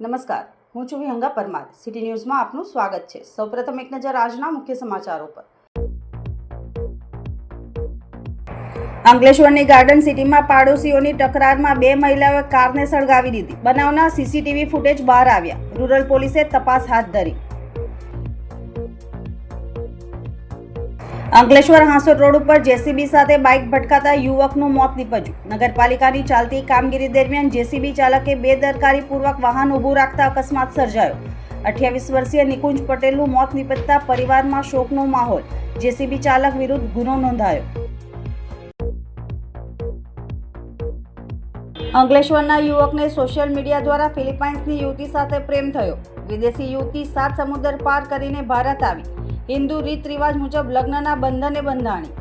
નમસ્કાર. હું છું વિહંગા પરમાર. સિટી ન્યૂઝમાં આપનું સ્વાગત છે. સૌપ્રથમ એક નજર આજના મુખ્ય સમાચારો પર. અંકલેશ્વરની ગાર્ડન સિટીમાં પાડોશીઓની તકરારમાં બે મહિલાઓએ કારને સળગાવી દીધી. બનાવના સીસીટીવી ફૂટેજ બહાર આવ્યા. રૂરલ પોલીસે તપાસ હાથ ધરી. અંકલેશ્વર હાંસોટ રોડ ઉપર જેસીબી સાથે બાઇક ભટકાતા યુવકનું મોત નીપજ્યું. નગરપાલિકાની ચાલતી કામગીરી દરમિયાન જેસીબી ચાલકે બેદરકારીપૂર્વક વાહન ઊભું રાખતા અકસ્માત સર્જાયો. અઠ્યાવીસ વર્ષીય નિકુંજ પટેલનું મોત નીપજતા પરિવારમાં શોકનો માહોલ. જેસીબી ચાલક વિરુદ્ધ ગુનો નોંધાયો. અંકલેશ્વરના યુવકને સોશિયલ મીડિયા દ્વારા ફિલિપાઇન્સની યુવતી સાથે પ્રેમ થયો. વિદેશી યુવતી સાત સમુદ્ર પાર કરીને ભારત આવી. હિન્દુ રીત રિવાજ મુજબ લગ્નના બંધને બંધાણી.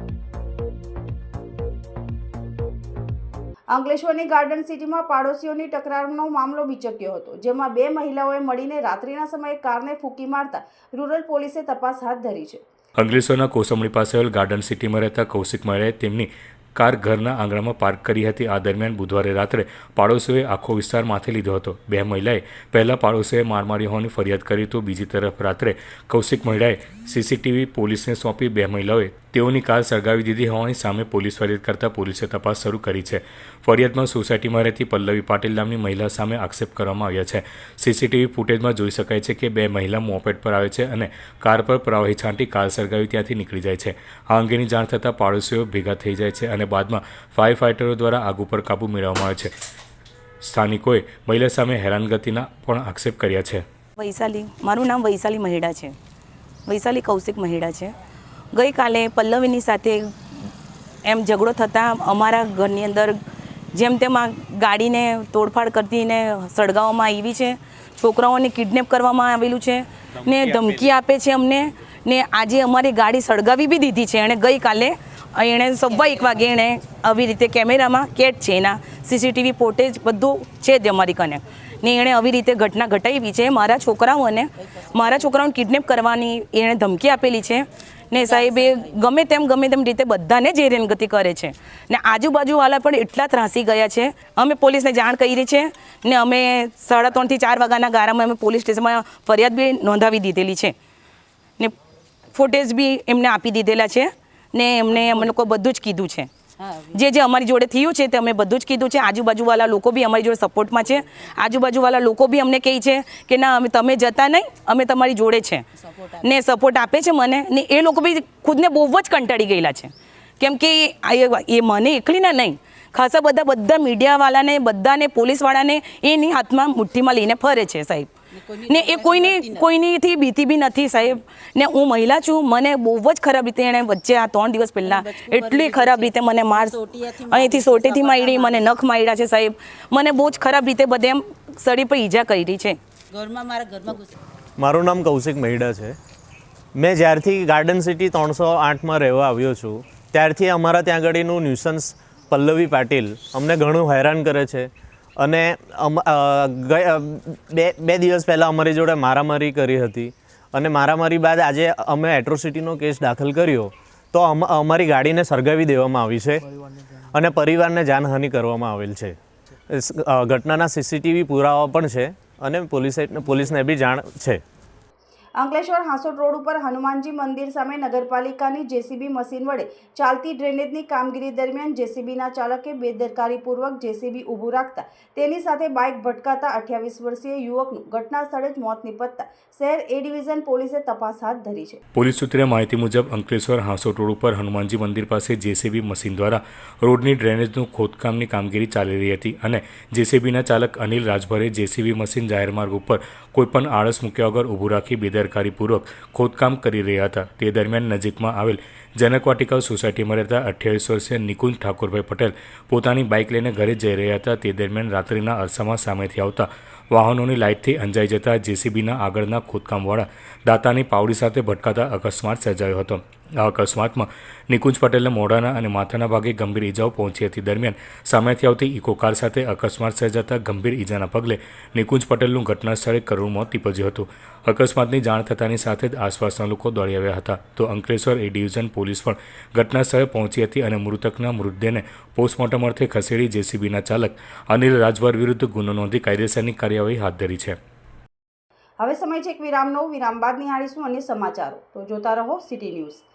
અંકલેશ્વરની ગાર્ડન સિટીમાં પાડોશીઓની તકરારનો મામલો બીચક્યો હતો, જેમાં બે મહિલાઓએ મળીને રાત્રિના સમયે કારને ફૂંકી મારતા રૂરલ પોલીસે તપાસ હાથ ધરી છે. અંકલેશ્વરના કોસમણી પાસે આવેલ ગાર્ડન સિટીમાં રહેતા કૌશિક માળિયાએ તેમની કાર ઘરના આંગણામાં પાર્ક કરી હતી. આ દરમિયાન બુધવારે રાત્રે પાડોશીઓએ આખો વિસ્તાર માથે લીધો હતો. બે મહિલાએ પહેલા પાડોશીએ માર મારી હોવાની ફરિયાદ કરી તો બીજી તરફ રાત્રે કૌશિક મહિલાએ સીસીટીવી પોલીસને સોંપી બે મહિલાઓએ તેઓની કાર સળગાવી દીધી હોવાની સામે પોલીસ ફરિયાદ કરતા પોલીસે તપાસ શરૂ કરી છે. ફરિયાદમાં સોસાયટીમાં રહેતી પલ્લવી પાટીલ નામની મહિલા સામે આક્ષેપ કરવામાં આવ્યા છે. સીસીટીવી ફૂટેજમાં જોઈ શકાય છે કે બે મહિલા મોપેડ પર આવે છે અને કાર પર પ્રવાહી છાંટી કાર સળગાવી ત્યાંથી નીકળી જાય છે. આ અંગેની જાણ થતાં પાડોશીઓ ભેગા થઈ જાય છે અને બાદમાં ફાયર ફાઇટરો દ્વારા આગ ઉપર કાબૂ મેળવવામાં આવે છે. સ્થાનિકોએ મહિલા સામે હેરાનગતિના પણ આક્ષેપ કર્યા છે. વૈશાલી, મારું નામ વૈશાલી મહેડા છે. વૈશાલી કૌશિક મહેડા છે. ગઈકાલે પલ્લવીની સાથે એમ ઝઘડો થતાં અમારા ઘરની અંદર જેમ તેમ આ ગાડીને તોડફાડ કરતીને સળગાવવામાં આવી છે છોકરાઓને કિડનેપ કરવામાં આવેલું છે ને ધમકી આપે છે અમને ને આજે અમારી ગાડી સળગાવી બી દીધી છે એણે ગઈકાલે. એણે સવા એક વાગે એણે આવી રીતે કેમેરામાં કેટ છે એના સીસીટીવી ફોટેજ બધું છે જ અમારી કને. ને એણે આવી રીતે ઘટના ઘટાવી છે મારા છોકરાઓને મારા છોકરાઓને કિડનેપ કરવાની એણે ધમકી આપેલી છે. ને સાહેબ, એ ગમે તેમ ગમે તેમ રીતે બધાને જ હેરાનગતિ કરે છે. ને આજુબાજુવાળા પણ એટલા ત્રાસી ગયા છે. અમે પોલીસને જાણ કરી છે ને અમે સાડા ત્રણથી ચાર વાગ્યાના ગારામાં અમે પોલીસ સ્ટેશનમાં ફરિયાદ બી નોંધાવી દીધેલી છે. ને ફૂટેજ બી એમને આપી દીધેલા છે ને એમને અમે લોકો બધું જ કીધું છે. જે જે અમારી જોડે થયું છે તે અમે બધું જ કીધું છે. આજુબાજુવાળા લોકો બી અમારી જોડે સપોર્ટમાં છે. આજુબાજુવાળા લોકો બી અમને કહે છે કે ના અમે તમે જતા નહીં અમે તમારી જોડે છે. ને સપોર્ટ આપે છે મને. ને એ લોકો બી ખુદને બહુ જ કંટાળી ગયેલા છે. કેમ કે આ એ- એ મને એકલીને નહીં. ખાસા બધા બધા મીડિયાવાળાને બધાને પોલીસવાળાને એની હાથમાં મુઠ્ઠીમાં લઈને ફરે છે સાહેબ. ને એ કોઈની કોઈનીથી બીતી બી નથી સાહેબ. ને હું મહિલા છું મને બહુ જ ખરાબ રીતે એણે વચ્ચે આ ત્રણ દિવસ પહેલાં એટલી ખરાબ રીતે મને માર અહીંથી સોટીથી મારી મને નખ માર્યા છે સાહેબ. મને બહુ જ ખરાબ રીતે બધે એમ સડી પર ઈજા કરી છે. ઘરમાં મારા ઘરમાં મારું નામ કૌશિક મહિડા છે. મેં જ્યારથી ગાર્ડન સિટી ત્રણસો આઠમાં રહેવા આવ્યો છું ત્યારથી અમારા ત્યાં આગળનું ન્યુસન્સ પલ્લવી પાટીલ અમને ઘણું હેરાન કરે છે. અને બે બે દિવસ પહેલાં અમારી જોડે મારામારી કરી હતી. અને મારામારી બાદ આજે અમે એટ્રોસિટીનો કેસ દાખલ કર્યો. તો અમ- અમારી ગાડીને સળગાવી દેવામાં આવી છે અને પરિવારને જાનહાનિ કરવામાં આવેલ છે. ઘટનાના સીસીટીવી પુરાવા પણ છે અને પોલીસે, પોલીસને બી જાણ છે. અંકલેશ્વર હાંસોટ રોડ ઉપર હનુમાનજી મંદિર સામે નગરપાલિકાની જેસીબી મશીન વડે ચાલતી ડ્રેનેજની કામગીરી દરમિયાન જેસીબીના ચાલકે બેદરકારીપૂર્વક જેસીબી ઊભું રાખતા તેની સાથે બાઇક ભટકાતા અઠ્યાવીસ વર્ષીય યુવકનું ઘટના સ્થળે જ મોત નિપજતા શહેર એ ડિવિઝન પોલીસે તપાસ હાથ ધરી છે. પોલીસ સૂત્રે માહિતી મુજબ અંકલેશ્વર હાંસોટ રોડ ઉપર હનુમાનજી મંદિર પાસે જેસીબી મશીન દ્વારા રોડની ડ્રેનેજનું ખોદકામની કામગીરી ચાલી રહી હતી અને જેસીબીના ચાલક અનિલ રાજભરે જેસીબી મશીન જાહેર માર્ગ ઉપર કોઈપણ આળસ મૂક્યા વગર ઊભું રાખી બેદરકારીપૂર્વક ખોદકામ કરી રહ્યા હતા. તે દરમિયાન નજીકમાં આવેલ જનકવાટિકા સોસાયટીમાં રહેતા અઠ્યાવીસ વર્ષીય નિકુંજ ઠાકોરભાઈ પટેલ પોતાની બાઇક લઈને ઘરે જઈ રહ્યા હતા. તે દરમિયાન રાત્રિના અરસામાં સામેથી આવતા વાહનોની લાઇટથી અંજાઈ જતા જેસીબીના આગળના ખોદકામવાળા દાતાની પાવડી સાથે ભટકાતા અકસ્માત સર્જાયો હતો. આ અકસ્માતમાં નિકુંજ પટેલને મોઢાના અને માથાના ભાગે ગંભીર ઈજાઓ પહોંચી હતી. દરમિયાન સામેથી આવતી ઇકો કાર સાથે અકસ્માત સર્જાતા ગંભીર ઈજાના પગલે નિકુંજ પટેલનું ઘટના સ્થળે કરુણ મોત નીપજ્યું હતું. અકસ્માતની જાણ થતાની સાથે જ આસપાસના લોકો દોડી આવ્યા હતા. તો અંકલેશ્વર એ ડિવિઝન પોલીસ પણ ઘટના સ્થળે પહોંચી હતી અને મૃતકના મૃતદેહને પોસ્ટમોર્ટમ અર્થે ખસેડી જેસીબીના ચાલક અનિલ રાજભર વિરુદ્ધ ગુનો નોંધી કાયદેસરની કાર્યવાહી હાથ ધરી છે. હવે સમય છે એક વિરામનો. વિરામ બાદ નિહાળીશું અન્ય સમાચારો. તો જોતા રહો city news.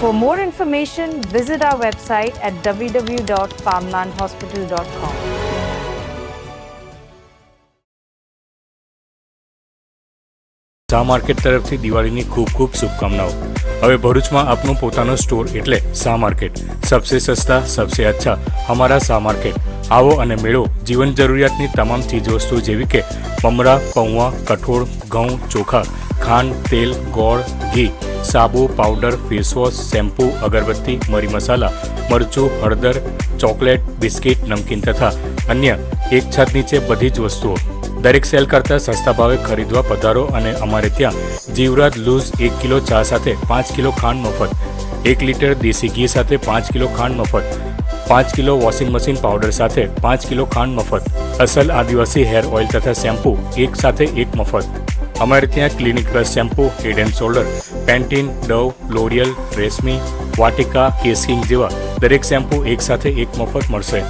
For more information, visit our website at www.farmlandhospital.com. શા માર્કેટ તરફથી દિવાળીની ખૂબ ખૂબ શુભકામનાઓ. હવે ભરૂચમાં આપનો પોતાનો સ્ટોર એટલે શા માર્કેટ સબસે સસ્તા સબસે અચ્છા હમારા શા માર્કેટ આવો અને મેળવો જીવન જરૂરિયાતની તમામ ચીજવસ્તુ જેવી કે મમરા પૌવા કઠોળ ઘઉં ચોખા ખાંડ તેલ ગોળ ઘી સાબુ, પાવડર ફેસવોશ શેમ્પૂ અગરબત્તી, મરી મસાલા, મરચું, હળદર, ચોકલેટ, બિસ્કિટ, નમકીન તથા અન્ય એક છત નીચે બધી જ વસ્તુઓ. દરેક સેલ કરતાં સસ્તા ભાવે ખરીદવા પધારો અને અમારે ત્યાં જીવરાજ લૂઝ એક કિલો ચા સાથે પાંચ કિલો ખાંડ મફત, એક લીટર દેશી ઘી સાથે પાંચ કિલો ખાંડ મફત, પાંચ કિલો વોશિંગ મશીન પાવડર સાથે પાંચ કિલો ખાંડ મફત, અસલ આદિવાસી હેર ઓઇલ તથા શેમ્પૂ એક સાથે એક મફત. અમારે ત્યાં clinic plus shampoo head and shoulder Pantene Dove L'Oreal રેશમી Vatika Keshking જેવા દરેક શેમ્પૂ એક સાથે એક મફત મળશે.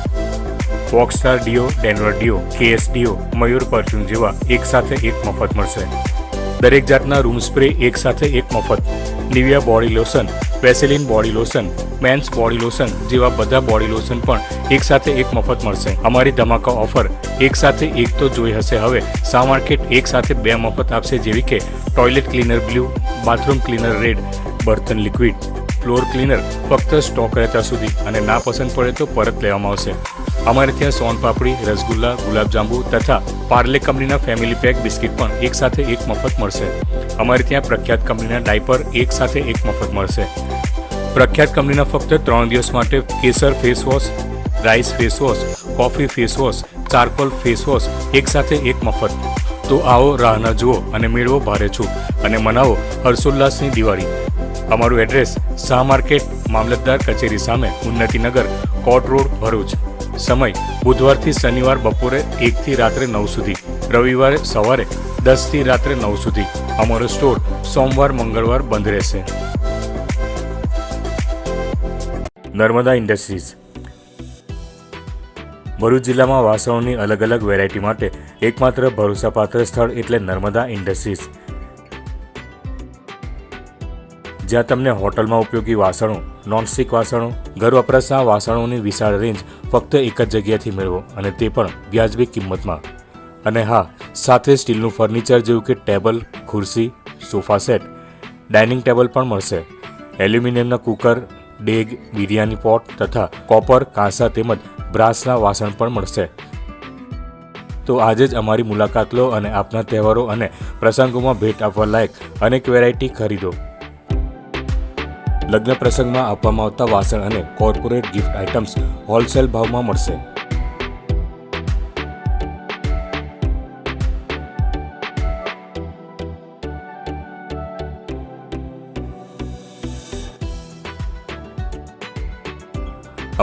ફોક્સસ્ટાર deo Denver deo KS deo Mayur perfume જેવા એક સાથે એક મફત મળશે. દરેક જાતના રૂમ સ્પ્રે એક સાથે એક મફત. Nivea body lotion Vaseline body lotion, men's body lotion જેવા બધા બોડી લોશન પણ એક સાથે એક મફત મળશે. અમારી ધમાકા ઓફર એક સાથે એક તો જોઈ હશે હવે. સા માર્કેટ એક સાથે બે મફત આપશે જેવી કે toilet cleaner blue, bathroom cleaner red, બર્તન liquid. Floor cleaner ફક્ત સ્ટોક રહેતા સુધી અને ના પસંદ પડે તો પરત લેવામાં આવશે. અમારે ત્યાં સોન પાપડી, રસગુલ્લા ગુલાબજાંબુ તથા પાર્લે કંપનીના ફેમિલી પેક બિસ્કિટ પણ એક સાથે એક મફત મળશે. અમારે ત્યાં પ્રખ્યાત કંપનીના ડાયપર એક સાથે એક મફત મળશે. પ્રખ્યાત કંપનીના ફક્ત ત્રણ દિવસ માટે કેસર face wash, rice face wash, coffee face wash, charcoal face wash એક સાથે એક મફત. તો આવો રાહના જુઓ અને મેળવો ભારે છૂટ અને મનાવો હર્ષોલ્લાસની દિવાળી. અમારું એડ્રેસ શાહ માર્કેટ, મામલતદાર કચેરી સામે ઉન્નતિનગર કોટ રોડ, ભરૂચ. સમય બુધવારથી શનિવાર બપોરે એકથી રાત્રે નવ સુધી, રવિવારે સવારે દસથી રાત્રે નવ સુધી. અમારો સ્ટોર સોમવાર, મંગળવાર બંધ રહેશે. નર્મદા ઇન્ડસ્ટ્રીઝ. ભરૂચ જિલ્લામાં વાસણોની અલગ અલગ વેરાયટી માટે એકમાત્ર ભરોસાપાત્ર સ્થળ એટલે નર્મદા ઇન્ડસ્ટ્રીઝ. જ્યાં તમને હોટલમાં ઉપયોગી વાસણો નોનસ્ટિક વાસણો, ઘર વપરાશના વાસણોની વિશાળ રેન્જ ફક્ત એક જ જગ્યાથી મેળવો અને તે પણ વ્યાજબી કિંમતમાં. અને હા, સાથે સ્ટીલનું ફર્નિચર જેવું કે ટેબલ, ખુરશી, સોફા સેટ, ડાઇનિંગ ટેબલ પણ મળશે. એલ્યુમિનિયમના કુકર, ડેગ, બિરયાની પોટ તથા કોપર, કાંસા તેમજ બ્રાસના વાસણ પણ મળશે. તો આજે જ અમારી મુલાકાત લો અને આપના તહેવારો અને પ્રસંગોમાં ભેટ આપવા લાયક અનેક વેરાયટી ખરીદો. લગ્ન પ્રસંગમાં આપવામાં આવતા વાસણ અને કોર્પોરેટ ગિફ્ટ આઇટમ્સ હોલસેલ ભાવમાં મળશે.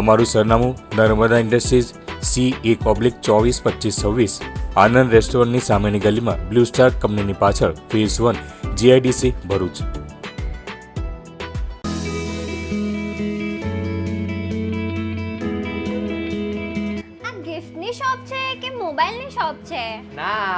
અમારું સરનામું નર્મદા ઇન્ડસ્ટ્રીઝ સી એક ઓબ્લિક ચોવીસ પચીસ છવ્વીસ, આનંદ રેસ્ટોરન્ટની સામેની ગલીમાં બ્લુ સ્ટાર કંપનીની પાછળ ફેઝ વન જીઆઈડીસી ભરૂચ.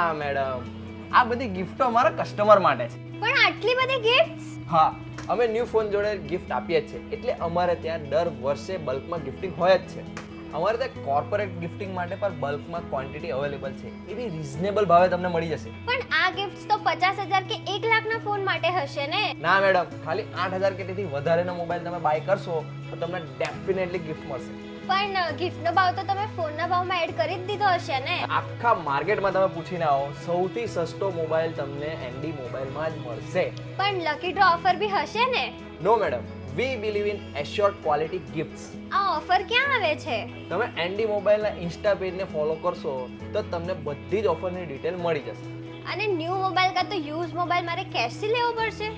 ના મેડમ. આ બધી ગિફ્ટો અમારા કસ્ટમર માટે છે. પણ આટલી બધી ગિફ્ટ્સ હા અમે ન્યૂ ફોન જોડે ગિફ્ટ આપીએ છીએ એટલે અમારે ત્યાં દર વર્ષે બલ્કમાં ગિફ્ટિંગ હોય જ છે. અમારે ત્યાં કોર્પોરેટ ગિફ્ટિંગ માટે પણ બલ્કમાં ક્વોન્ટિટી અવેલેબલ છે. એવી રિઝનેબલ ભાવે તમને મળી જશે. પણ આ ગિફ્ટ્સ તો પચાસ હજાર કે એક લાખના ફોન માટે હશે ને? ના મેડમ. ખાલી આઠ હજાર કે તેથી વધારેનો મોબાઈલ તમે બાય કરશો તો તમને ડેફિનેટલી ગિફ્ટ મળશે. પણ ગિફ્ટનો ભાવ તો તમે ફોનના ભાવમાં એડ કરી જ દીધો હશે ને? આખા માર્કેટમાં તમે પૂછીને આવો સૌથી સસ્તો મોબાઈલ તમને એનડી મોબાઈલમાં જ મળશે. પણ લકી ડ્રો ઓફર બી હશે ને? No madam we believe in assured quality gifts આ ઓફર ક્યાં આવે છે? તમે એનડી મોબાઈલના ઇન્સ્ટા પેજને ફોલો કરશો તો તમને બધી જ ઓફરની ડિટેલ મળી જશે. અને ન્યૂ મોબાઈલ કાં તો યુઝ મોબાઈલ મારે કેશથી લેવો પડશે?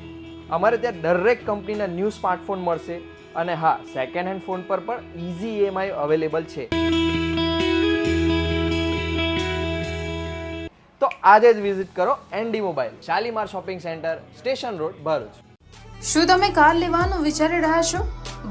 અમારે ત્યાં દરેક કંપનીના ન્યૂ સ્માર્ટફોન મળશે. અને હા સેકન્ડ હેન્ડ ફોન પર પણ ઇઝી ઈએમઆઈ અવેલેબલ છે. તો આજે જ વિઝિટ કરો ND mobile Shalimar shopping centre station road Bharuch. શું તમે કાર લેવાનું વિચારી રહ્યા છો?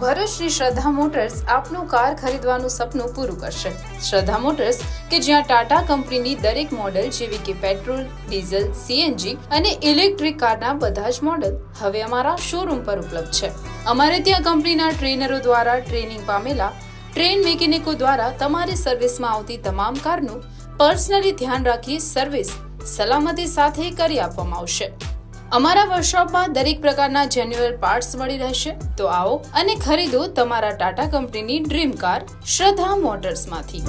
ભરૂચ શ્રી શ્રદ્ધા મોટર્સ આપનું કાર ખરીદવાનું સપનું પૂરું કરશે. શ્રદ્ધા મોટર્સ કે જ્યાં ટાટા કંપનીની દરેક મોડેલ જેવી કે પેટ્રોલ, ડીઝલ, સીએનજી અને ઇલેક્ટ્રિક કારના બધા જ મોડેલ હવે અમારા શોરૂમ પર ઉપલબ્ધ છે. અમારે ત્યાં કંપનીના ટ્રેનરો દ્વારા ટ્રેનિંગ પામેલા ટ્રેન મેકેનિકો દ્વારા તમારી સર્વિસમાં આવતી તમામ કારનું પર્સનલી ધ્યાન રાખી સર્વિસ સલામતી સાથે કરી આપવામાં આવશે. અમારા વર્કશોપમાં દરેક પ્રકારના જેન્યુઅલ પાર્ટ્સ મળી રહેશે. તો આવો અને ખરીદો તમારા ટાટા કંપનીની dream car Shraddha મોટર્સમાંથી.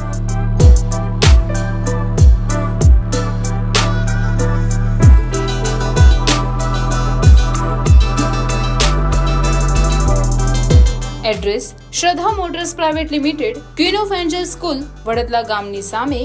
Address Shraddha motors private limited, queen of angel school Vadadla ગામની સામે,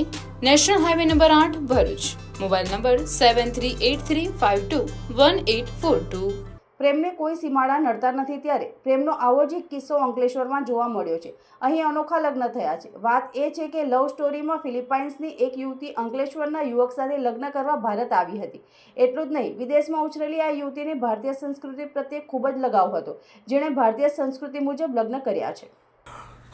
નેશનલ હાઈવે નંબર આઠ, Bharuch. Mobile number seven three eight three five two one eight four two પ્રેમને કોઈ સીમાડા નડતા નથી ત્યારે પ્રેમનો આવો જ એક કિસ્સો અંકલેશ્વરમાં જોવા મળ્યો છે. અહીં અનોખા લગ્ન થયા છે. વાત એ છે કે લવ સ્ટોરીમાં ફિલિપાઇન્સની એક યુવતી અંકલેશ્વરના યુવક સાથે લગ્ન કરવા ભારત આવી હતી. એટલું જ નહીં, વિદેશમાં ઉછરેલી આ યુવતીને ભારતીય સંસ્કૃતિ પ્રત્યે ખૂબ જ લગાવ હતો, જેણે ભારતીય સંસ્કૃતિ મુજબ લગ્ન કર્યા છે.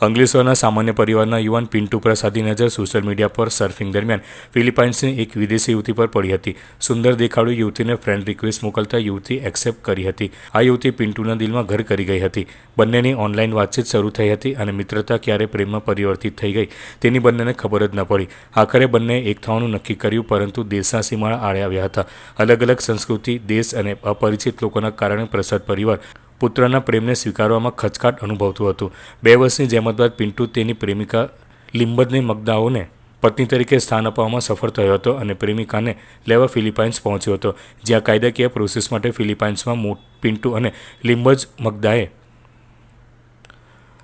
અંકલેશ્વરના સામાન્ય પરિવારના યુવાન પિન્ટુ પ્રસાદની નજર સોશિયલ મીડિયા પર સર્ફિંગ દરમિયાન ફિલિપાઇન્સની એક વિદેશી યુવતી પર પડી હતી. સુંદર દેખાડુ યુવતીને ફ્રેન્ડ રિક્વેસ્ટ મોકલતા યુવતી એક્સેપ્ટ કરી હતી. આ યુવતી પિન્ટુના દિલમાં ઘર કરી ગઈ હતી. બંનેની ઓનલાઈન વાતચીત શરૂ થઈ હતી અને મિત્રતા ક્યારે પ્રેમમાં પરિવર્તિત થઈ ગઈ તેની બંનેને ખબર જ ન પડી. આખરે બંને એક થવાનું નક્કી કર્યું, પરંતુ દેશના સીમાડા આડે આવ્યા હતા. અલગ અલગ સંસ્કૃતિ, દેશ અને અપરિચિત લોકોના કારણે પ્રસાદ પરિવાર પુત્રના પ્રેમને સ્વીકારવામાં ખચકાટ અનુભવતું હતું. બે વર્ષની જહેમત બાદ પિન્ટુ તેની પ્રેમિકા લિંબદની મગદાઓને પત્ની તરીકે સ્થાન અપાવવામાં સફળ થયો હતો અને પ્રેમિકાને લેવા ફિલિપાઇન્સ પહોંચ્યો હતો. જ્યાં કાયદાકીય પ્રોસેસ માટે ફિલિપાઇન્સમાં પિન્ટુ અને લિંબજ મગદાએ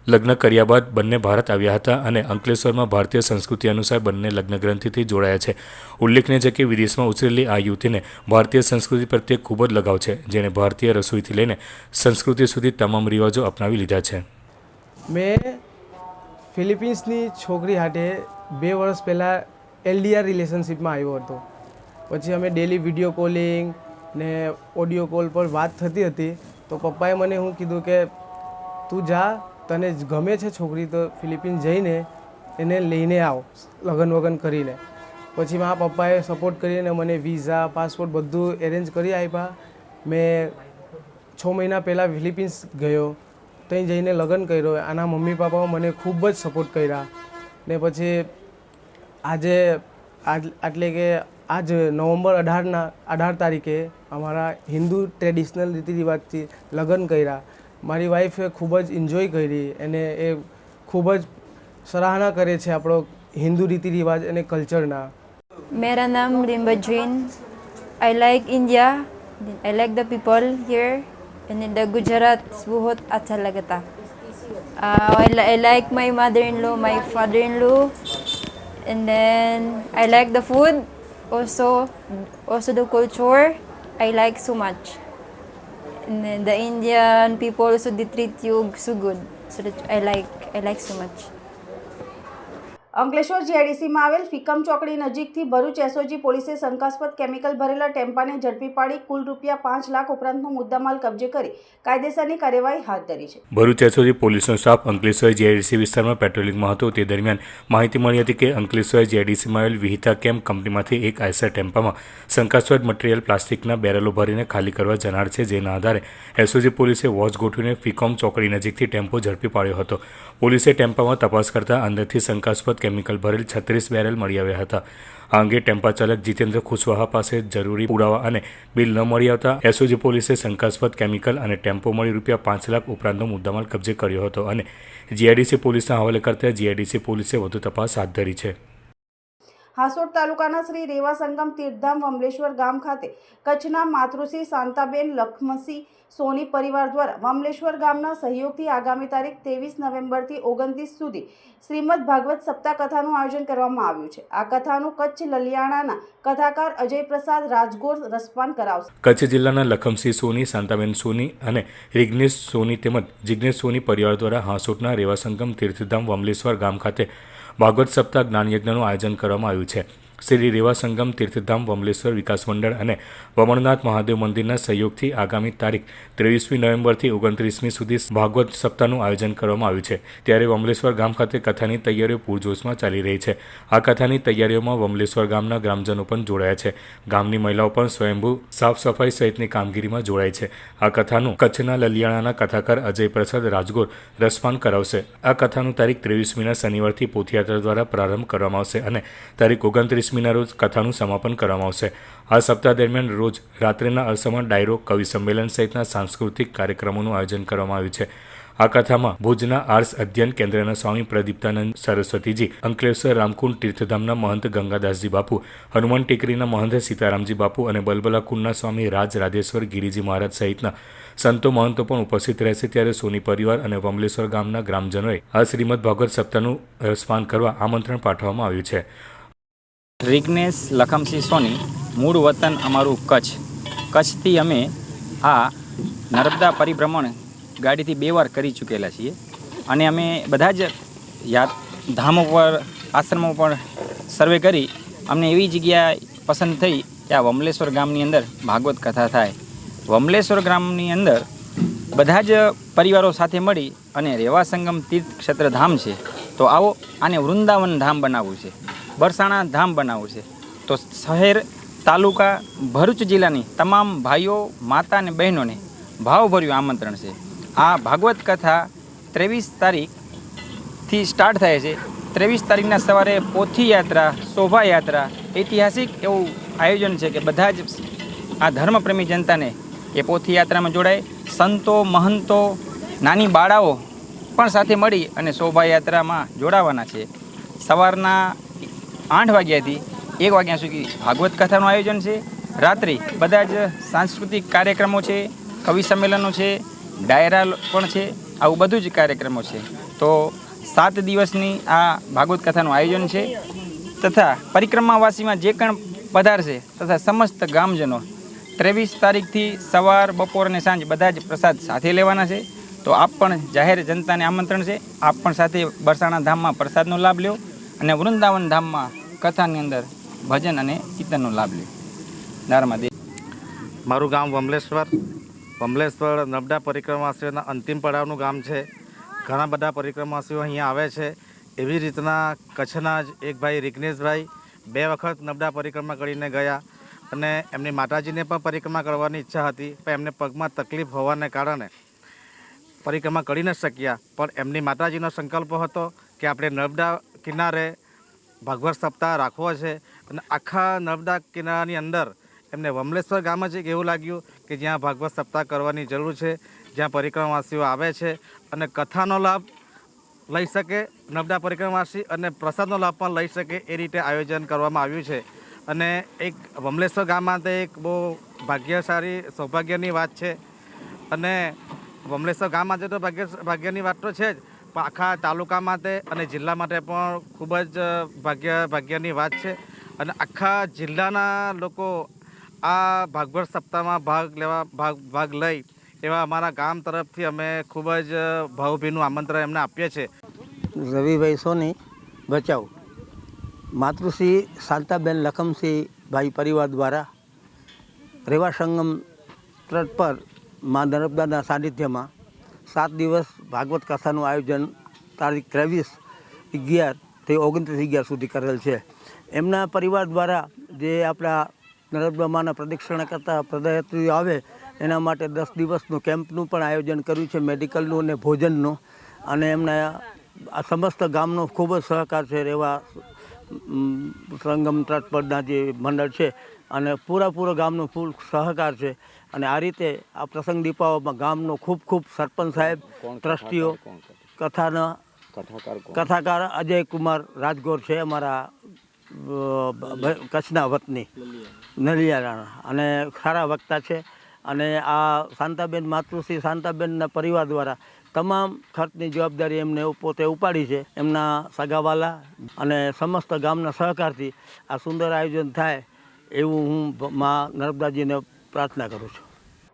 લગ્ન કર્યા બાદ બંને ભારત આવ્યા હતા અને અંકલેશ્વરમાં ભારતીય સંસ્કૃતિ અનુસાર બંને લગ્ન ગ્રંથિથી જોડાયા છે. ઉલ્લેખનીય છે કે વિદેશમાં ઉછરેલી આ યુવતીને ભારતીય સંસ્કૃતિ પ્રત્યે ખૂબ જ લગાવ છે, જેણે ભારતીય રસોઈથી લઈને સંસ્કૃતિ સુધી તમામ રિવાજો અપનાવી લીધા છે. મેં ફિલિપિન્સની છોકરી હાટે બે વર્ષ પહેલાં એલડીઆર રિલેશનશિપમાં આવ્યો હતો. પછી અમે ડેલી વીડિયો કોલિંગ ને ઓડિયો કોલ પર વાત થતી હતી. તો પપ્પાએ મને હું કીધું કે, તું જા તને ગમે છે છોકરી તો ફિલિપિન જઈને એને લઈને આવ, લગ્ન વગન કરીને. પછી મારા પપ્પાએ સપોર્ટ કરીને મને વિઝા પાસપોર્ટ બધું એરેન્જ કરી આપ્યા. મેં છ મહિના પહેલાં ફિલિપિન્સ ગયો ત્યાં જઈને લગ્ન કર્યો. આના મમ્મી પપ્પાઓ મને ખૂબ જ સપોર્ટ કર્યા. ને પછી આજે, આજ એટલે કે આજ નવેમ્બર અઢારના, અઢાર તારીખે અમારા હિન્દુ ટ્રેડિશનલ રીતિ રિવાજથી લગ્ન કર્યા. મારી વાઈફે ખૂબ જ એન્જોય કરી અને એ ખૂબ જ સરાહના કરે છે આપણો હિન્દુ રીતિ રિવાજ અને કલ્ચરના મેરા નામ Rimba Jain I like India I like the people here અને ધ ગુજરાત બહુ અચ્છા લગતા. Uh, I like my mother-in-law, my father-in-law, and then I like the food, also, also the culture. I like so much and then the Indian people also they treat you so good. So that I like I like so much Ankleshwar જીઆઈડીસીમાં આવેલ ફિકમ ચોકડી નજીકથી Bharuch SOG પોલીસે શંકાસ્પદ chemical ભરેલા ટેમ્પાને ઝડપી પાડી કુલ રૂપિયા પાંચ લાખ ઉપરાંતનો મુદ્દામાલ કબજે કરી કાયદેસરની કાર્યવાહી હાથ ધરી છે. ભરૂચ એસઓજી પોલીસનો સ્ટાફ અંકલેશ્વર જીઆઈડીસી વિસ્તારમાં પેટ્રોલિંગમાં હતો. તે દરમિયાન માહિતી મળી હતી કે અંકલેશ્વર જીઆઈડીસીમાં આવેલ વિહિતા કેમ્પ કંપનીમાંથી એક આઈસર ટેમ્પામાં શંકાસ્પદ મટીરિયલ પ્લાસ્ટિકના બેરલો ભરીને ખાલી કરવા જનાર છે. જેના આધારે એસઓજી પોલીસે વોચ ગોઠવીને ફિકોમ ચોકડી નજીકથી ટેમ્પો ઝડપી પાડ્યો હતો. પોલીસે ટેમ્પામાં તપાસ કરતા અંદરથી શંકાસ્પદ કેમિકલ ભરેલ છત્રીસ બેરલ મળી આવ્યા હતા. આ અંગે ટેમ્પા ચાલક જીતેન્દ્ર ખુશવાહા પાસે જરૂરી પુરાવા અને બિલ ન મળી આવતા એસઓજી પોલીસે શંકાસ્પદ કેમિકલ અને ટેમ્પો મળી રૂપિયા પાંચ લાખ ઉપરાંતનો મુદ્દામાલ કબજે કર્યો હતો અને જીઆઈડીસી પોલીસના હવાલે કરતા જીઆઈડીસી પોલીસે વધુ તપાસ હાથ ધરી છે. હાસોડ તાલુકાના શ્રી રેવા સંગમ તીર્થધામ વમલેશ્વર ગામ ખાતે કચ્છના માતૃશ્રી શાંતાબેન લખમસી સોની પરિવાર દ્વારા વમલેશ્વર ગામના સહયોગથી આગામી તારીખ ત્રેવીસ નવેમ્બરથી ઓગણત્રીસ સુધી શ્રીમદ ભાગવત સપ્તાહ કથાનું આયોજન કરવામાં આવ્યું છે. આ કથાનું કચ્છ લલિયાણાના કથાકાર અજય પ્રસાદ રાજગોર રસપાન કરાવશે. કચ્છ જિલ્લાના લખમસિંહ સોની, શાંતાબેન સોની અને રિગ્નેશ સોની તેમજ જિગ્નેશ સોની પરિવાર દ્વારા હાંસોટના રેવાસંગમ તીર્થધામ વમલેશ્વર ગામ ખાતે ભાગવત સપ્તાહ જ્ઞાનયજ્ઞનું આયોજન કરવામાં આવ્યું છે. શ્રી રેવા સંગમ તીર્થધામ વમલેશ્વર વિકાસ મંડળ અને વમણનાથ મહાદેવ મંદિરના સહયોગથી આગામી તારીખ ત્રેવીસમી નવેમ્બરથી ઓગણત્રીસમી સુધી ભાગવત સપ્તાહનું આયોજન કરવામાં આવ્યું છે. ત્યારે વમલેશ્વર ગામ ખાતે કથાની તૈયારીઓ પૂરજોશમાં ચાલી રહી છે. આ કથાની તૈયારીઓમાં વમલેશ્વર ગામના ગ્રામજનો પણ જોડાયા છે. ગામની મહિલાઓ પણ સ્વયંભૂ સાફ સફાઈ સહિતની કામગીરીમાં જોડાય છે. આ કથાનું કચ્છના લલિયાણાના કથાકાર અજય પ્રસાદ રાજગોર રસપાન કરાવશે. આ કથાનું તારીખ ત્રેવીસમીના શનિવારથી પોથયાત્રા દ્વારા પ્રારંભ કરવામાં આવશે અને તારીખ ઓગણત્રીસમીના રોજ કથાનું સમાપન કરવામાં આવશે. આ સપ્તાહ દરમિયાન રોજ રાત્રિના અરસામાં ડાયરો, કવિ સંમેલન સહિતના સાંસ્કૃતિક કાર્યક્રમોનું આયોજન કરવામાં આવ્યું છે. આ કથામાં ભુજના આર્સ અધ્યયન કેન્દ્રના સ્વામી પ્રદીપ્તાનંદ સરસ્વતીજી, અંકલેશ્વર રામકુંડ તીર્થધામના મહંત ગંગાદાસજી બાપુ, હનુમાન ટેકરીના મહંત સીતારામજી બાપુ અને બલબલા કુંડના સ્વામી રાજ રાધેશ્વર ગિરિજી મહારાજ સહિતના સંતો મહંતો પણ ઉપસ્થિત રહેશે ત્યારે સોની પરિવાર અને વમલેશ્વર ગામના ગ્રામજનોએ આ શ્રીમદ ભાગવત સપ્તાહનું સ્માન કરવા આમંત્રણ પાઠવવામાં આવ્યું છે. રિગ્નેશ લખમસિંહ સોની, મૂળ વતન અમારું કચ્છ. કચ્છથી અમે આ નર્મદા પરિભ્રમણ ગાડીથી બે વાર કરી ચૂકેલા છીએ. અને અમે બધા જ યાદ, ધામો પર, આશ્રમો પર સર્વે કરી અમને એવી જગ્યા પસંદ થઈ કે આ વમલેશ્વર ગામની અંદર ભાગવત કથા થાય. વમલેશ્વર ગામની અંદર બધા જ પરિવારો સાથે મળી અને રેવા સંગમ તીર્થ ક્ષેત્ર ધામ છે. તો આવો આને વૃંદાવન ધામ બનાવવું છે. બરસાણા ધામ બનાવવું છે. તો શહેર, તાલુકા, ભરૂચ જિલ્લાની તમામ ભાઈઓ, માતા અને બહેનોને ભાવભર્યું આમંત્રણ છે. આ ભાગવત કથા ત્રેવીસ તારીખથી સ્ટાર્ટ થાય છે. ત્રેવીસ તારીખના સવારે પોથી યાત્રા શોભાયાત્રા, ઐતિહાસિક એવું આયોજન છે કે બધા જ આ ધર્મપ્રેમી જનતાને એ પોથી યાત્રામાં જોડાય. સંતો, મહંતો, નાની બાળાઓ પણ સાથે મળી અને શોભાયાત્રામાં જોડાવાના છે. સવારના આઠ વાગ્યાથી એક વાગ્યા સુધી ભાગવત કથાનું આયોજન છે. રાત્રે બધા જ સાંસ્કૃતિક કાર્યક્રમો છે, કવિ સંમેલનો છે, ડાયરા પણ છે, આવું બધું જ કાર્યક્રમો છે. તો સાત દિવસની આ ભાગવત કથાનું આયોજન છે તથા પરિક્રમાવાસીમાં જે પણ પધારશે તથા સમસ્ત ગામજનો ત્રેવીસ તારીખથી સવાર, બપોર અને સાંજ બધા જ પ્રસાદ સાથે લેવાના છે. તો આપ પણ જાહેર જનતાને આમંત્રણ છે. આપ પણ સાથે બરસાણા ધામમાં પ્રસાદનો લાભ લ્યો અને વૃંદાવન ધામમાં કથાની અંદર ભજન અને કીર્તનનો લાભ લ્યો દે મારું ગામ વમલેશ્વર. વમલેશ્વર નબડા પરિક્રમાવાસીઓના અંતિમ પડાવનું ગામ છે. ઘણા બધા પરિક્રમાવાસીઓ અહીંયા આવે છે. એવી રીતના કચ્છના જ એક ભાઈ રિગ્નેશભાઈ બે વખત નબડા પરિક્રમા કરીને ગયા અને એમની માતાજીને પણ પરિક્રમા કરવાની ઈચ્છા હતી, પણ એમને પગમાં તકલીફ હોવાને કારણે પરિક્રમા કરી ન શક્યા. પણ એમની માતાજીનો સંકલ્પ હતો કે આપણે નર્મદા કિનારે ભાગવત સપ્તાહ રાખવો છે. અને આખા નર્મદા કિનારાની અંદર એમને વમલેશ્વર ગામ જ એક એવું લાગ્યું કે જ્યાં ભાગવત સપ્તાહ કરવાની જરૂર છે, જ્યાં પરિક્રમાવાસીઓ આવે છે અને કથાનો લાભ લઈ શકે નર્મદા પરિક્રમાવાસી અને પ્રસાદનો લાભ પણ લઈ શકે એ રીતે આયોજન કરવામાં આવ્યું છે. અને એક વમલેશ્વર ગામ માટે એક બહુ ભાગ્યશાળી, સૌભાગ્યની વાત છે. અને વમલેશ્વર ગામ આજે તો ભાગ્ય, ભાગ્યની વાત તો છે જ આખા તાલુકા માટે અને જિલ્લા માટે પણ ખૂબ જ ભાગ્ય, ભાગ્યની વાત છે. અને આખા જિલ્લાના લોકો આ ભાગભર સપ્તાહમાં ભાગ લેવા, ભાગ ભાગ લઈ એવા અમારા ગામ તરફથી અમે ખૂબ જ ભાવભીનું આમંત્રણ એમને આપીએ છીએ. રવિભાઈ સોની બચાવ માતૃશ્રી શાંતાબેન લખમસિંહ ભાઈ પરિવાર દ્વારા રેવા સંગમ તટ પર મા નર્મદાના સાનિધ્યમાં સાત દિવસ ભાગવત કથાનું આયોજન તારીખ ત્રેવીસ અગિયારથી ઓગણત્રીસ અગિયાર સુધી કરેલ છે. એમના પરિવાર દ્વારા જે આપણા નર્મદા માના પ્રદક્ષિણા કરતા પદયાત્રીઓ આવે, એના માટે દસ દિવસનું કેમ્પનું પણ આયોજન કર્યું છે, મેડિકલનું અને ભોજનનું. અને એમના આ સમસ્ત ગામનો ખૂબ જ સહકાર છે એવા સંગમ તટ જે મંડળ છે અને પૂરાપૂરો ગામનો ફૂલ સહકાર છે. અને આ રીતે આ પ્રસંગ દીપાવલીમાં ગામનો ખૂબ ખૂબ સરપંચ સાહેબ ટ્રસ્ટીઓ કથાના કથાકાર અજય કુમાર રાજગોર છે અમારા કચ્છના વતની નલિયારાણા અને સારા વક્તા છે. અને આ શાંતાબેન માતૃશ્રી શાંતાબેનના પરિવાર દ્વારા તમામ ખર્ચની જવાબદારી એમને પોતે ઉપાડી છે. એમના સગાવાલા અને સમસ્ત ગામના સહકારથી આ સુંદર આયોજન થાય એવું હું મા નર્મદાજીને પ્રાર્થના કરું છું.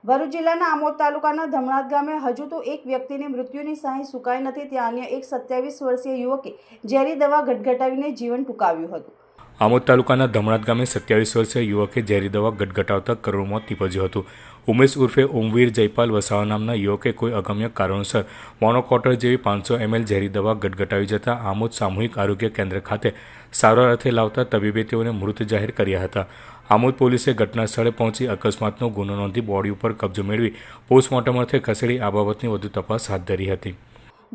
ભરૂચ જિલ્લાના આમોદ તાલુકાના ધમણાદ ગામે હજુ તો એક વ્યક્તિની મૃત્યુની સહાય સુકાઈ નથી, ત્યાં અન્ય એક સત્યાવીસ વર્ષીય યુવકે ઝેરી દવા ગટગટાવીને જીવન ટૂંકાવ્યું હતું. આમોદ તાલુકાના ધમણાદ ગામે સત્યાવીસ વર્ષીય યુવકે ઝેરી દવા ગટગટાવતા કરોડમાં નીપજ્યું હતું. ઉમેશ ઉર્ફે ઓમવીર જયપાલ વસાવા નામના યુવકે કોઈ અગમ્ય કારણોસર મોનોકોટર જેવી પાંચસો એમએલ ઝેરી દવા ગટગટાવી જતા આમોદ સામૂહિક આરોગ્ય કેન્દ્ર ખાતે સારવાર અર્થે લાવતા તબીબે તેઓને મૃત જાહેર કર્યા હતા. આમોદ પોલીસે ઘટના સ્થળે પહોંચી અકસ્માતનો ગુનો નોંધી બોડી ઉપર કબજો મેળવી પોસ્ટમોર્ટમ અર્થે ખસેડી આ બાબતની વધુ તપાસ હાથ ધરી હતી.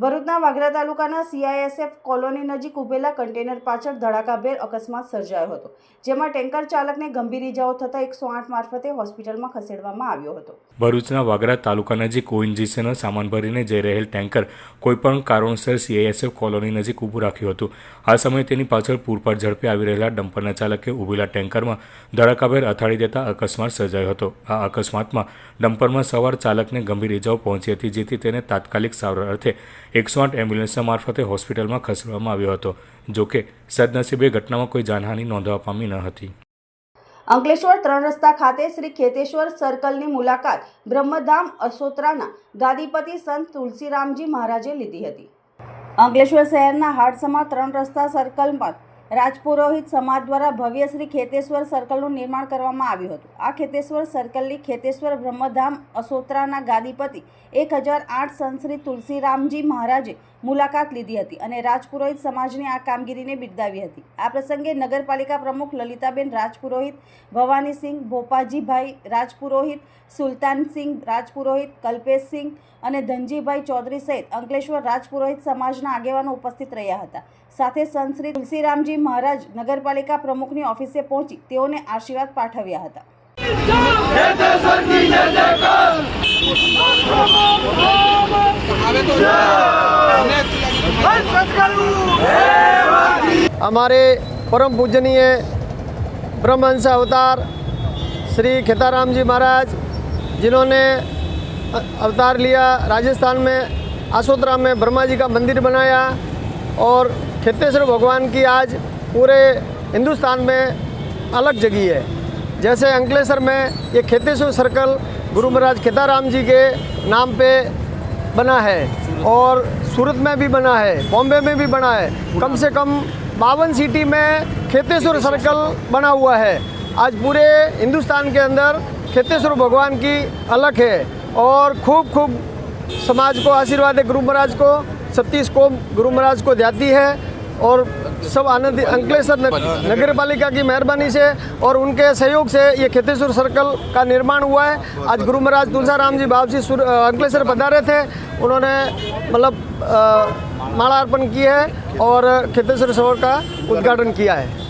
ભરૂચના વાગરા તાલુકાના સીઆઈએસએફ કોલોની નજીક ઉભેલા કન્ટેનર પાછળ ધડાકાભેર અકસ્માત સર્જાયો હતો, જેમાં ટેન્કર ચાલકને ગંભીર ઇજાઓ થતાં એકસો આઠ મારફતે હોસ્પિટલમાં ખસેડવામાં આવ્યો હતો. ભરૂચના વાગરા તાલુકા નજીક ઓએનજીસીનો સામાન ભરીને જઈ રહેલ ટેન્કર કોઈપણ કારણોસર સીઆઈએસએફ કોલોની નજીક ઊભું રાખ્યું હતું. આ સમયે તેની પાછળ પૂરપાટ ઝડપે આવી રહેલા ડમ્પરના ચાલકે ઉભેલા ટેન્કરમાં ધડાકાભેર અથાડી દેતા અકસ્માત સર્જાયો હતો. આ અકસ્માતમાં ડમ્પરમાં સવાર ચાલકને ગંભીર ઇજાઓ પહોંચી હતી, જેથી તેને તાત્કાલિક સારવાર અર્થે એકસો આઠ એમ્બ્યુલન્સના મારફતે હોસ્પિટલમાં ખસેડવામાં આવ્યો હતો જોકે સદનસીબે ઘટનામાં કોઈ જાનહાનિ નોંધવા પામી ન હતી. અંકલેશ્વર ત્રણ રસ્તા ખાતે શ્રી ખેતેશ્વર સર્કલની મુલાકાત બ્રહ્મધામ અસોત્રાના ગાદીપતિ સંત તુલસીરામજી મહારાજે લીધી હતી. અંકલેશ્વર શહેરના હાડસમા ત્રણ રસ્તા સર્કલમાં રાજપુરોહિત સમાજ દ્વારા ભવ્ય શ્રી ખેતેશ્વર સર્કલનું નિર્માણ કરવામાં આવ્યું હતું. આ ખેતેશ્વર સર્કલની ખેતેશ્વર બ્રહ્મધામ અસોત્રાના ગાદીપતિ એક હજાર આઠ સંશ્રી તુલસીરામજી મહારાજે મુલાકાત લીધી હતી અને રાજપુરોહિત સમાજની આ કામગીરીને બિરદાવી હતી. આ પ્રસંગે નગરપાલિકા પ્રમુખ લલિતાબેન રાજપુરોહિત, ભવાનીસિંહ ભોપાજીભાઈ રાજપુરોહિત, સુલતાનસિંહ રાજપુરોહિત, કલ્પેશસિંહ અને ધનજીભાઈ ચૌધરી સહિત અંકલેશ્વર રાજપુરોહિત સમાજના આગેવાનો ઉપસ્થિત રહ્યા હતા. સાથે સંત શ્રી તુલસીરામજી મહારાજ નગરપાલિકા પ્રમુખની ઓફિસે પહોંચી તેઓને આશીર્વાદ પાઠવ્યા હતા. हमारे परम पूजनीय ब्रह्महंस अवतार श्री खेताराम जी महाराज, जिन्होंने अवतार लिया राजस्थान में आसोतरा में ब्रह्मा जी का मंदिर बनाया और खेतेश्वर भगवान की आज पूरे हिंदुस्तान में अलग जगह है। जैसे अंकलेश्वर में ये खेतेश्वर सर्कल गुरु महाराज खेताराम जी के नाम पे बना है और सूरत में भी बना है, बॉम्बे में भी बना है। कम से कम बावन सिटी में खेतेश्वर सर्कल बना हुआ है। आज पूरे हिंदुस्तान के अंदर खेतेश्वर भगवान की अलग है और खूब खूब समाज को आशीर्वाद है। गुरु महाराज को, सतीश को, गुरु महाराज को जाती है। और सब आनंद अंकलेश्वर नगर पालिका की मेहरबानी से और उनके सहयोग से ये खेतेश्वर सर्कल का निर्माण हुआ है। आज गुरु महाराज तुलसाराम जी बाबजी अंकलेश्वर पधारे थे। उन्होंने मतलब माला अर्पण की है और खेतेश्वर सरोवर का उद्घाटन किया है।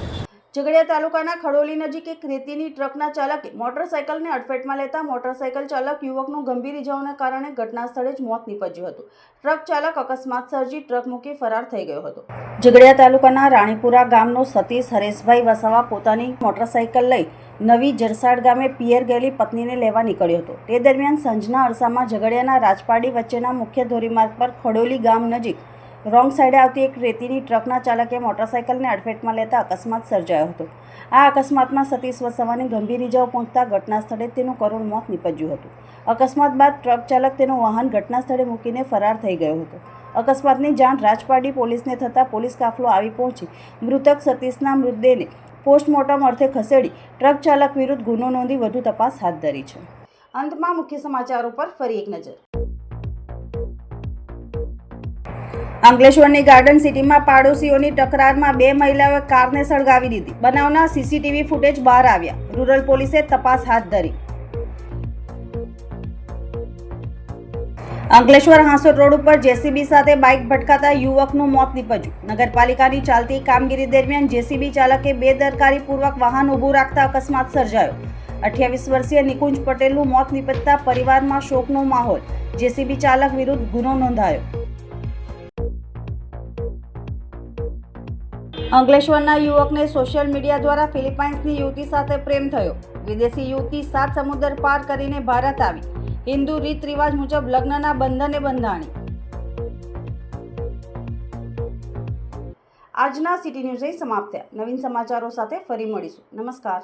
ઝઘડિયા તાલુકાના ખડોલી નજીક એક રેતીની ટ્રકના ચાલકે મોટરસાયકલને અડફેટમાં લેતા મોટરસાયકલ ચાલક યુવકનું ગંભીર ઇજાઓને કારણે ઘટના સ્થળે જ મોત નીપજ્યું હતું. ટ્રક ચાલક અકસ્માત સર્જી ટ્રક મૂકી ફરાર થઈ ગયો હતો. ઝઘડિયા તાલુકાના રાણીપુરા ગામનો સતીશ હરેશભાઈ વસાવા પોતાની મોટરસાયકલ લઈ નવી જરસાડ ગામે પિયર ગયેલી પત્નીને લેવા નીકળ્યો હતો. તે દરમિયાન સાંજના અરસામાં ઝઘડિયાના રાજપાડી વચ્ચેના મુખ્ય ધોરીમાર્ગ પર ખડોલી ગામ નજીક રોંગ સાઈડે આવતી એક રેતીની ટ્રકના ચાલકે મોટરસાયકલને અડફેટમાં લેતા અકસ્માત સર્જાયો હતો. આ અકસ્માતમાં સતીશ વસાવાની ગંભીર ઇજાઓ પહોંચતા ઘટના સ્થળે તેનું કરુણ મોત નીપજ્યું હતું. અકસ્માત બાદ ટ્રક ચાલક તેનું વાહન ઘટના સ્થળે મૂકીને ફરાર થઈ ગયો હતો. અકસ્માતની જાણ રાજપાડી પોલીસને થતાં પોલીસ કાફલો આવી પહોંચી. મૃતક સતીશના મૃતદેહને પોસ્ટમોર્ટમ અર્થે ખસેડી ટ્રક ચાલક વિરુદ્ધ ગુનો નોંધી વધુ તપાસ હાથ ધરી છે. અંતમાં મુખ્ય સમાચારો પર ફરી એક નજર. અંકલેશ્વરની ગાર્ડન સિટીમાં પાડોશીઓની તકરારમાં બે મહિલાઓએ કારને સળગાવી દીધી. બનાવના સીસીટીવી ફૂટેજ બહાર આવ્યા. રૂરલ પોલીસે તપાસ હાથ ધરી. અંકલેશ્વર હાંસોટ રોડ ઉપર જેસીબી સાથે બાઇક ભટકાતા યુવકનું મોત નીપજ્યું. નગરપાલિકાની ચાલતી કામગીરી દરમિયાન જેસીબી ચાલકે બેદરકારીપૂર્વક વાહન ઊભું રાખતા અકસ્માત સર્જાયો. અઠ્યાવીસ વર્ષીય નિકુંજ પટેલનું મોત નીપજતા પરિવારમાં શોકનો માહોલ. જેસીબી ચાલક વિરુદ્ધ ગુનો નોંધાયો. અંકલેશ્વરના યુવકને સોશિયલ મીડિયા દ્વારા ફિલિપાઇન્સની યુવતી સાથે પ્રેમ થયો. વિદેશી યુવતી સાત સમુદ્ર પાર કરીને ભારત આવી. હિન્દુ રીત રિવાજ મુજબ લગ્નના બંધને બંધાણી. આજના સિટી ન્યૂઝ સમાપ્ત થયા. નવીન સમાચારો સાથે ફરી મળીશું. નમસ્કાર.